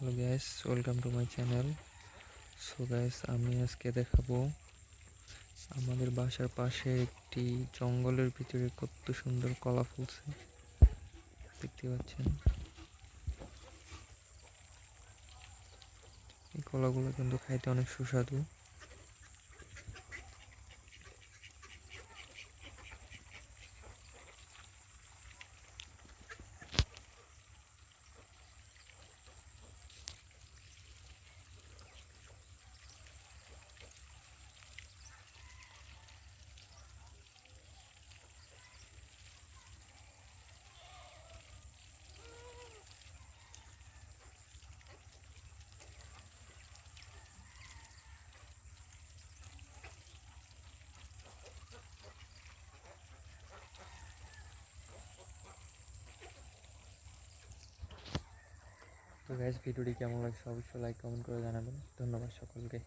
Hello guys welcome to my channel so guys আমি আজকে দেখাবো আমাদের বাসার পাশে একটি জঙ্গলের ভিতরে কত সুন্দর কলা ফুলছে। দেখতে পাচ্ছেন? এই কলাগুলো কিন্তু খাইতে অনেক সুস্বাদু। তো গ্যাস ভিডিওটি কেমন লাগছে অবশ্যই লাইক কমেন্ট করে জানাবেন। ধন্যবাদ সকলকে।